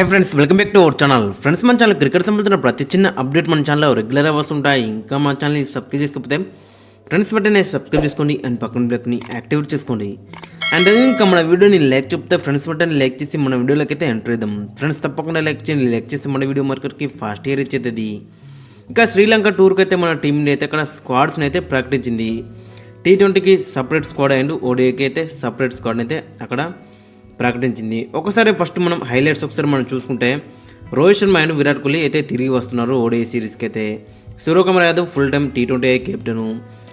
Hi friends welcome back to our channel friends మన channel cricket సంబంధించిన ప్రతి చిన్న అప్డేట్ మన ఛానల్లో రెగ్యులర్గా వస్తుంటాయి. ఇంకా మన ఛానల్ని సబ్స్క్రైబ్ చేసుకోకపోతే ఫ్రెండ్స్ వెంటనే సబ్స్క్రైబ్ చేసుకోండి అండ్ పక్కన బ్లాక్ని యాక్టివేట్ చేసుకోండి. అండ్ ఇంకా మన వీడియోని లైక్ చెప్తే ఫ్రెండ్స్ వెంటనే లైక్ చేసి మన వీడియోలోకి అయితే ఎంటర్ ఇద్దాం ఫ్రెండ్స్ తప్పకుండా లైక్ చేయండి. లైక్ చేస్తే మన వీడియో మార్కెట్కి ఫాస్ట్ ఇయర్ ఇచ్చేది ఇంకా శ్రీలంక టూర్కి అయితే మన టీంని అయితే అక్కడ స్క్వాడ్స్ని అయితే ప్రకటించింది టీ ట్వంటీకి సపరేట్ స్క్వాడ్ అండ్ ఓడిఐకి అయితే సపరేట్ స్క్వాడ్ని అయితే అక్కడ ప్రకటించింది. ఒకసారి ఫస్ట్ మనం హైలైట్స్ ఒకసారి మనం చూసుకుంటే రోహిత్ శర్మ అండ్ విరాట్ కోహ్లీ అయితే తిరిగి వస్తున్నారు ఓడిఐ సిరీస్కి అయితే. Suryakumar Yadav full time T twenty captain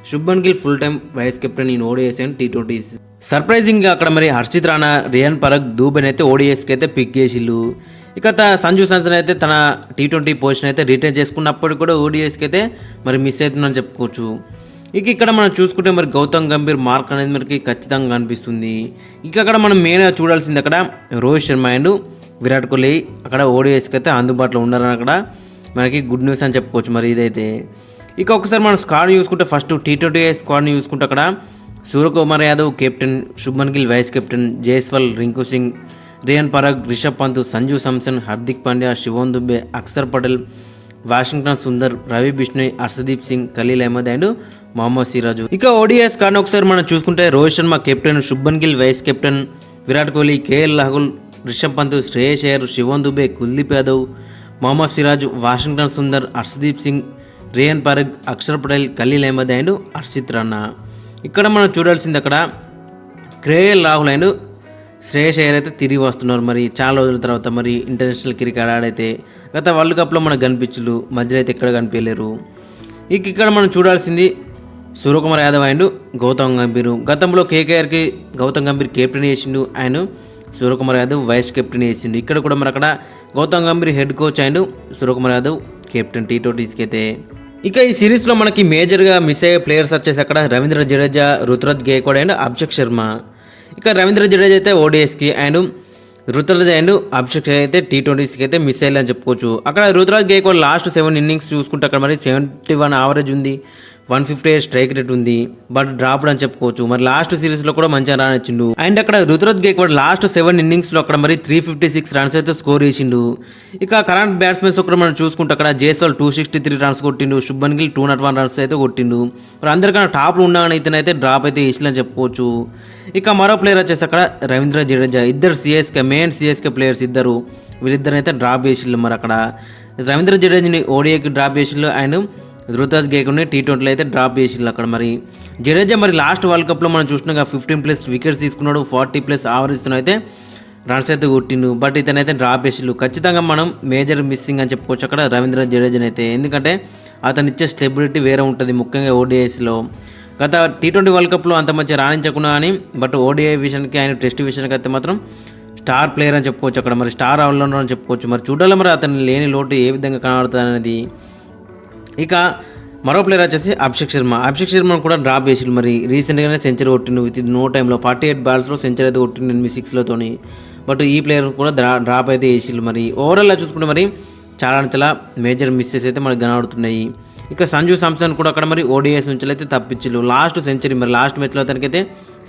Shubman Gill full time vice captain in ODIs and T twenty సర్ప్రైజింగ్గా అక్కడ మరి హర్షిత్ రాణా రియాన్ పరగ్ దూబెన్ అయితే ఓడిఎస్కి అయితే పిక్ చేసిళ్ళు. ఇక సంజు సంజన్ అయితే తన టీ ట్వంటీ పొజిషన్ అయితే రిటైన్ చేసుకున్నప్పటికీ కూడా ఓడిఎస్కి అయితే మరి మిస్ అవుతుందని చెప్పుకోవచ్చు. ఇక ఇక్కడ మనం చూసుకుంటే మరి గౌతమ్ గంభీర్ మార్క్ అనేది మనకి ఖచ్చితంగా కనిపిస్తుంది. ఇక అక్కడ మనం మెయిన్గా చూడాల్సింది అక్కడ రోహిత్ శర్మ అండ్ విరాట్ కోహ్లీ. అక్కడ ఓడిఎస్కి అయితే అందుబాటులో ఉన్నారని అక్కడ మనకి గుడ్ న్యూస్ అని చెప్పుకోవచ్చు మరి ఇదైతే. ఇక ఒకసారి మనం స్క్వాడ్ చూసుకుంటే ఫస్ట్ టీ ట్వంటీ స్క్వాడ్ని చూసుకుంటే అక్కడ Suryakumar Yadav captain Shubman Gill vice captain Jaiswal Rinku Singh Riyan Parag Rishabh Pant Sanju Samson Hardik Pandya Shivam Dube Axar Patel Washington Sundar Ravi Bishnoi Arshdeep Singh Khaleel Ahmed and Mohammed Siraj. ఇక ODIs కానీ ఒకసారి మనం చూసుకుంటే Rohit Sharma captain Shubman Gill vice captain Virat Kohli KL Rahul Rishabh Pant Shreyas Iyer Shivam Dube Kuldeep Yadav Mohammed Siraj Washington Sundar Harshdeep Singh Riyan Parag Axar Patel Khaleel Ahmed and Harshit Rana. ఇక్కడ మనం చూడాల్సింది అక్కడ KL Rahul and Shreyas Iyer అయితే తిరిగి వస్తున్నారు. మరి చాలా రోజుల తర్వాత మరి ఇంటర్నేషనల్ క్రికెట్ ఆడైతే గత వరల్డ్ కప్లో మనకు కనిపించలు మధ్యలో అయితే ఎక్కడ కనిపించలేరు. ఇక ఇక్కడ మనం చూడాల్సింది సూర్యకుమార్ యాదవ్ అండ్ గౌతమ్ గంభీర్ గతంలో కేకేఆర్కి గౌతమ్ గంభీర్ కెప్టెన్ చేసిండు and Suryakumar Yadav vice captain చేసిండు. ఇక్కడ కూడా మరి అక్కడ Gautam Gambhir head coach and Suryakumar Yadav captain T ట్వంటీస్కి అయితే. ఇక ఈ సిరీస్లో మనకి మేజర్గా మిస్ అయ్యే ప్లేయర్స్ వచ్చేసి అక్కడ రవీంద్ర జడేజా రుతురాజ్ గేక్వాడ్ అండ్ అభిషేక్ శర్మ. ఇక రవీంద్ర జడేజా అయితే ఓడిఎస్కి అండ్ రుతురాజ్ అండ్ అభిషేక్ అయితే టీ ట్వంటీస్కి అయితే మిస్ అయ్యాలని చెప్పుకోవచ్చు. అక్కడ Ruturaj Gaikwad last seven innings చూసుకుంటే అక్కడ మరి సెవెంటీ వన్ యావరేజ్ ఉంది. వన్ ఫిఫ్టీ స్ట్రైక్ రేట్ ఉంది బట్ డ్రాప్డ్ అని చెప్పుకోవచ్చు. మరి లాస్ట్ సిరీస్లో కూడా మంచిగా రానిచ్చిండు. అండ్ అక్కడ రుతురాజ్ గేక్వాడ్ లాస్ట్ సెవెన్ ఇన్నింగ్స్లో అక్కడ మరి త్రీ ఫిఫ్టీ సిక్స్ రన్స్ అయితే స్కోర్ చేసిండు. ఇక కరెంట్ బ్యాట్స్మెన్స్ ఒకటి మనం చూసుకుంటే అక్కడ Jaiswal two sixty three runs కొట్టిండు Shubman Gill two not one runs అయితే కొట్టిండు. మరి అందరికన్నా టాప్లో ఉన్నామని ఇతనైతే డ్రాప్ అయితే వేసిందని చెప్పుకోవచ్చు. ఇక మరో ప్లేయర్ వచ్చేసి అక్కడ రవీంద్ర జడేజా. ఇద్దరు సిఎస్కే మెయిన్ సిఎస్కే ప్లేయర్స్ ఇద్దరు. వీళ్ళిద్దరు అయితే డ్రాప్ చేసిండు మరి అక్కడ. రవీంద్ర జడేజాని ఓడిఏకి డ్రాప్ చేసిండు అండ్ ధృతాజ్ గేకుని టీ ట్వంటీలో అయితే డ్రాప్ చేసిండు అక్కడ మరి. జడేజా మరి లాస్ట్ వరల్డ్ కప్లో మనం చూసినాక ఫిఫ్టీన్ ప్లస్ వికెట్స్ తీసుకున్నాడు ఫార్టీ ప్లస్ ఆవరేజ్తో అయితే రన్స్ అయితే కొట్టిండు. బట్ ఇతనైతే డ్రాప్ చేసిండు ఖచ్చితంగా మనం మేజర్ మిస్సింగ్ అని చెప్పుకోవచ్చు అక్కడ రవీంద్ర జడేజన్ అయితే. ఎందుకంటే అతను ఇచ్చే స్టెబిలిటీ వేరే ఉంటుంది ముఖ్యంగా ఓడిఐస్లో గత టీ ట్వంటీ వరల్డ్ కప్లో అంత మంచి రాణించకుండా కానీ బట్ ఓడిఐ విషయానికి ఆయన టెస్ట్ విషయానికి అయితే మాత్రం స్టార్ ప్లేయర్ అని చెప్పుకోవచ్చు అక్కడ. మరి స్టార్ ఆల్రౌండర్ అని చెప్పుకోవచ్చు. మరి చూడాలి మరి అతను లేని లోటు ఏ విధంగా కనబడుతుంది అనేది. ఇక మరో ప్లేయర్ వచ్చేసి అభిషేక్ శర్మ. అభిషేక్ శర్మ కూడా డ్రాప్ చేసిండు. మరి రీసెంట్గానే సెంచరీ కొట్టిండు. విత్ నో టైంలో ఫార్టీ ఎయిట్ బాల్స్లో సెంచరీ అయితే కొట్టిండు ఎనిమిది సిక్స్లతోని బట్ ఈ ప్లేయర్ కూడా డ్రా డ్రాప్ అయితే వేసిండు మరి ఓవరాల్గా చూసుకుంటే మరి చాలా చాలా మేజర్ మిస్సెస్ అయితే మనకు కనబడుతున్నాయి. ఇక సంజు సామ్సన్ కూడా అక్కడ మరి ఓడిఎస్ నుంచి అయితే తప్పించు లాస్ట్ సెంచరీ మరి లాస్ట్ మ్యాచ్లో అతనికైతే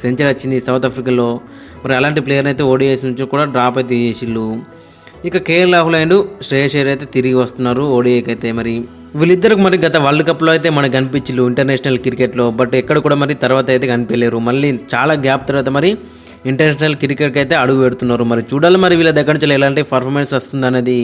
సెంచరీ వచ్చింది సౌత్ ఆఫ్రికాలో మరి అలాంటి ప్లేయర్ని అయితే ఓడిఎస్ నుంచి కూడా డ్రాప్ అయితే చేసిళ్ళు ఇక కేఎల్ రాహుల్ అండ్ శ్రేయస్ అయ్యర్ అయితే తిరిగి వస్తున్నారు ఓడిఏకి అయితే మరి. వీళ్ళిద్దరికి మరి గత వరల్డ్ కప్లో అయితే మనకు కనిపించలేదు ఇంటర్నేషనల్ క్రికెట్లో బట్ ఎక్కడ కూడా మరి తర్వాత అయితే కనిపించలేరు. మళ్ళీ చాలా గ్యాప్ తర్వాత మరి ఇంటర్నేషనల్ క్రికెట్కి అయితే అడుగు పెడుతున్నారు. మరి చూడాలి మరి వీళ్ళ దగ్గర నుంచి ఎలాంటి పర్ఫార్మెన్స్ వస్తుంది అనేది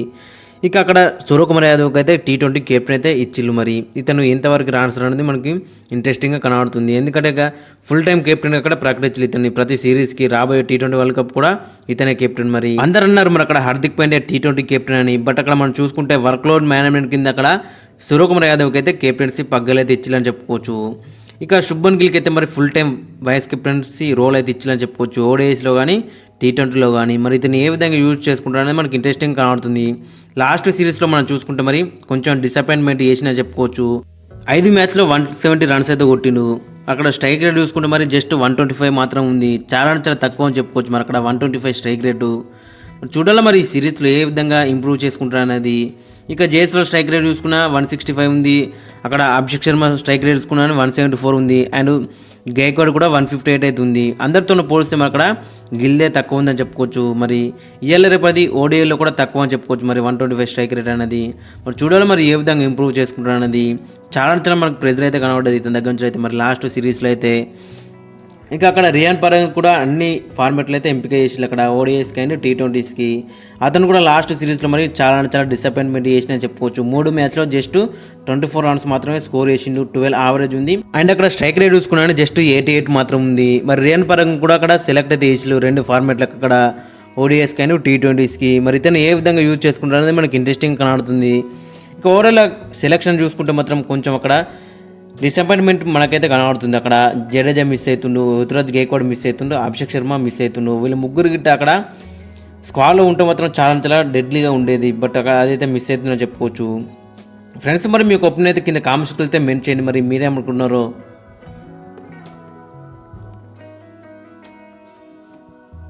ఇక అక్కడ సూర్యకుమార్ యాదవ్కి అయితే టీ ట్వంటీ కెప్టెన్ అయితే ఇచ్చిల్లు మరి. ఇతను ఎంతవరకు రాన్సర్ అనేది మనకి ఇంట్రెస్టింగ్గా కనబడుతుంది. ఎందుకంటే ఇక ఫుల్ టైం కెప్టెన్ అక్కడ ప్రకటించలేదు ఇతన్ని. ప్రతి సిరీస్కి రాబోయే టీ ట్వంటీ వరల్డ్ కప్ కూడా ఇతనే కెప్టెన్ మరి. అందరు అన్నారు మరి అక్కడ Hardik Pandya T twenty captain అని. బట్ అక్కడ మనం చూసుకుంటే వర్క్ లోడ్ మేనేజ్మెంట్ కింద అక్కడ సూర్యకుమార్ యాదవ్కి అయితే కెప్టెన్సీ పగ్గలైతే ఇచ్చిల్లని చెప్పుకోవచ్చు. ఇక శుభన్ గిల్కి అయితే మరి full time vice captaincy role అయితే ఇచ్చాలని చెప్పుకోవచ్చు. ఓడిఐస్లో కానీ టీ ట్వంటీలో కానీ మరి ఇతను ఏ విధంగా యూజ్ చేసుకుంటారనేది మనకి ఇంట్రెస్టింగ్ కనబడుతుంది. లాస్ట్ సిరీస్లో మనం చూసుకుంటే మరి కొంచెం డిసప్పాయింట్మెంట్ చేసిన చెప్పుకోవచ్చు. ఐదు మ్యాచ్లో వన్ సెవెంటీ రన్స్ అయితే కొట్టిండు. అక్కడ స్ట్రైక్ రేట్ చూసుకుంటే మరి జస్ట్ వన్ ట్వంటీ ఫైవ్ మాత్రం ఉంది. చాలా అంటే చాలా తక్కువ అని చెప్పుకోవచ్చు మరి అక్కడ one twenty five strike rate చూడాలి మరి ఈ సిరీస్లో ఏ విధంగా ఇంప్రూవ్ చేసుకుంటారు అనేది ఇక జేఎస్ఎల్ స్ట్రైక్ రేట్ చూసుకున్నా వన్ సిక్స్టీ ఫైవ్ ఉంది. అక్కడ అభిషేక్ శర్మ స్ట్రైక్ రేట్ చూసుకున్నాను వన్ సెవెంటీ ఫోర్ ఉంది. అండ్ గైక్వాడ్ కూడా వన్ ఫిఫ్టీ ఎయిట్ అయితే ఉంది. అందరితో పోలిస్తే మరి అక్కడ గిల్దే తక్కువ ఉందని చెప్పుకోవచ్చు. మరి ఇయ్యాల రేపు అది ఓడిఐలో కూడా తక్కువ అని చెప్పుకోవచ్చు. మరి one twenty five strike rate అనేది మరి చూడాలి మరి ఏ విధంగా ఇంప్రూవ్ చేసుకుంటారు అనేది చాలా చాలా మనకు ప్రెజర్ అయితే కనబడ్డది. ఇతని దగ్గర నుంచి అయితే మరి లాస్ట్ సిరీస్లో అయితే. ఇంకా అక్కడ రియాన్ పరంగా కూడా అన్ని ఫార్మెట్లు అయితే ఎంపిక చేసి అక్కడ ఓడిఎస్కి అండ్ టీ ట్వంటీస్కి అతను కూడా లాస్ట్ సిరీస్లో మరి చాలా చాలా డిసప్పాయింట్మెంట్ చేసిన చెప్పుకోవచ్చు. మూడు మ్యాచ్లో జస్ట్ ట్వంటీ ఫోర్ రన్స్ మాత్రమే స్కోర్ చేసిండు. ట్వెల్వ్ ఆవరేజ్ ఉంది. అండ్ అక్కడ స్ట్రైక్ రేట్ చూసుకున్నాను జస్ట్ ఎయిటీ ఎయిట్ మాత్రం ఉంది. మరి రియాన్ పరంగా కూడా అక్కడ సెలెక్ట్ అయితే చేసిలు రెండు ఫార్మెట్లకు అక్కడ ఓడిఎస్కి అండ్ టీ ట్వంటీస్కి మరి ఇతను ఏ విధంగా యూజ్ చేసుకుంటారు అనేది మనకి ఇంట్రెస్టింగ్ కనబడుతుంది. ఇంకా ఓవరాల్ సెలెక్షన్ చూసుకుంటే మాత్రం కొంచెం అక్కడ డిసప్పాయింట్మెంట్ మనకైతే కనబడుతుంది. అక్కడ జడేజా మిస్ అవుతుండు ఋతురాజ్ గేక్వాడ్ మిస్ అవుతుండు అభిషేక్ శర్మ మిస్ అవుతుండు వీళ్ళు ముగ్గురు గిట్ట అక్కడ స్క్వాడ్లో ఉంటే మాత్రం చాలా చాలా డెడ్లీగా ఉండేది. బట్ అక్కడ అదైతే మిస్ అవుతుందని చెప్పుకోవచ్చు. ఫ్రెండ్స్ మరి మీకు ఒపీనియన్ అయితే కింద కామెంట్స్కి వెళ్తే మెన్ చేయండి. మరి మీరేమనుకున్నారో